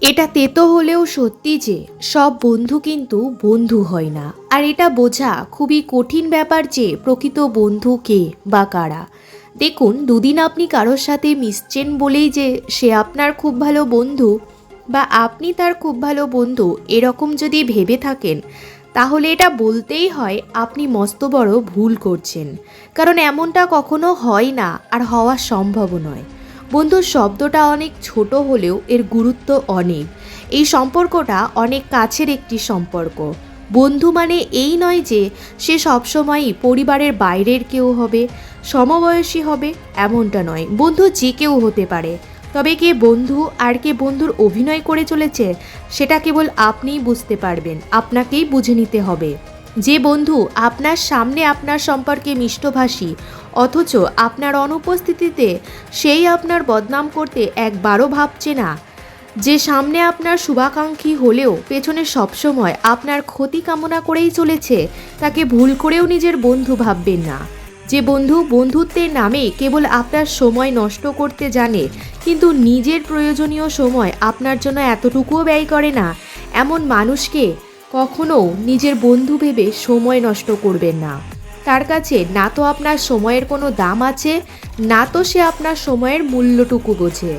এটা তেতো হলেও সত্যি যে, সব বন্ধু কিন্তু বন্ধু হয় না। আর এটা বোঝা খুবই কঠিন ব্যাপার যে, প্রকৃত বন্ধু কে বা কারা। দেখুন, দুদিন আপনি কারোর সাথে মিশছেন বলেই যে, সে আপনার খুব ভালো বন্ধু বা আপনি তার খুব ভালো বন্ধু এরকম যদি ভেবে থাকেন, তাহলে এটা বলতেই হয় আপনি মস্ত বড় ভুল করছেন। কারণ এমনটা কখনো হয় না আর হওয়া সম্ভবও নয়। বন্ধু শব্দটা অনেক ছোট হলেও এর গুরুত্ব অনেক। এই সম্পর্কটা অনেক কাছের একটি সম্পর্ক। বন্ধু মানে এই নয় যে সে সবসময়ই পরিবারের বাইরের কেউ হবে, সমবয়সী হবে, এমনটা নয়। বন্ধু যে কেউ হতে পারে। তবে কে বন্ধু আর কে বন্ধুর অভিনয় করে চলেছে, সেটা কেবল আপনিই বুঝতে পারবেন। আপনাকেই বুঝে নিতে হবে। যে বন্ধু আপনার সামনে আপনার সম্পর্কে মিষ্টভাষী, অথচ আপনার অনুপস্থিতিতে সেই আপনার বদনাম করতে একবারও ভাবছে না। যে সামনে আপনার শুভাকাঙ্ক্ষী হলেও পেছনে সবসময় আপনার ক্ষতি কামনা করেই চলেছে, তাকে ভুল করেও নিজের বন্ধু ভাববেন না। যে বন্ধু বন্ধুত্বের নামে কেবল আপনার সময় নষ্ট করতে জানে, কিন্তু নিজের প্রয়োজনীয় সময় আপনার জন্য এতটুকুও ব্যয় করে না। এমন মানুষকে কখনো নিজের বন্ধু ভেবে সময় নষ্ট করবেন না। তার কাছে না তো আপনার সময়ের কোনো দাম আছে, না তো সে আপনার সময়ের মূল্যটুকু বোঝে।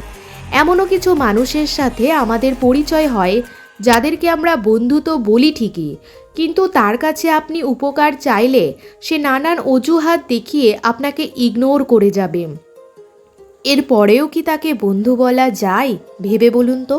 এমনও কিছু মানুষের সাথে আমাদের পরিচয় হয়, যাদেরকে আমরা বন্ধু তো বলি ঠিকই, কিন্তু তার কাছে আপনি উপকার চাইলে সে নানান অজুহাত দেখিয়ে আপনাকে ইগনোর করে যাবে। এর পরেও কি তাকে বন্ধু বলা যায়, ভেবে বলুন তো?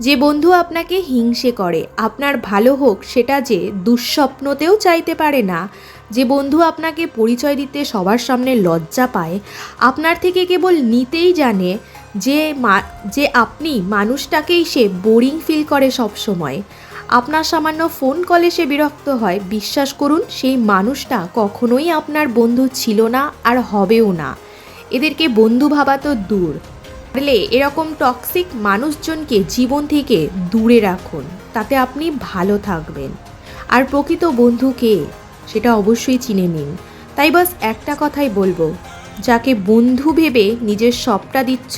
যে বন্ধু আপনাকে হিংসে করে, আপনার ভালো হোক, সেটা যে দুঃস্বপ্নতেও চাইতে পারে না। যে বন্ধু আপনাকে পরিচয় দিতে সবার সামনে লজ্জা পায়, আপনার থেকে কেবল নিতেই জানে যে মা, যে আপনি মানুষটাকেই সে বোরিং ফিল করে সব সময় আপনার সামান্য ফোন কলে সে বিরক্ত হয়, বিশ্বাস করুন, সেই মানুষটা কখনোই আপনার বন্ধু ছিল না আর হবেও না। এদেরকে বন্ধু ভাবা তো দূর। পারলে এরকম টক্সিক মানুষজনকে জীবন থেকে দূরে রাখুন, তাতে আপনি ভালো থাকবেন। আর প্রকৃত বন্ধু কে, সেটা অবশ্যই চিনে নিন। তাই বাস একটা কথাই বলব, যাকে বন্ধু ভেবে নিজের সবটা দিচ্ছ,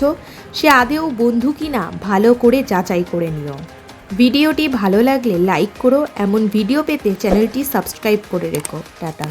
সে আদেও বন্ধু কিনা ভালো করে যাচাই করে নিও। ভিডিওটি ভালো লাগলে লাইক করো, এমন ভিডিও পেতে চ্যানেলটি সাবস্ক্রাইব করে রেখো। টাটা।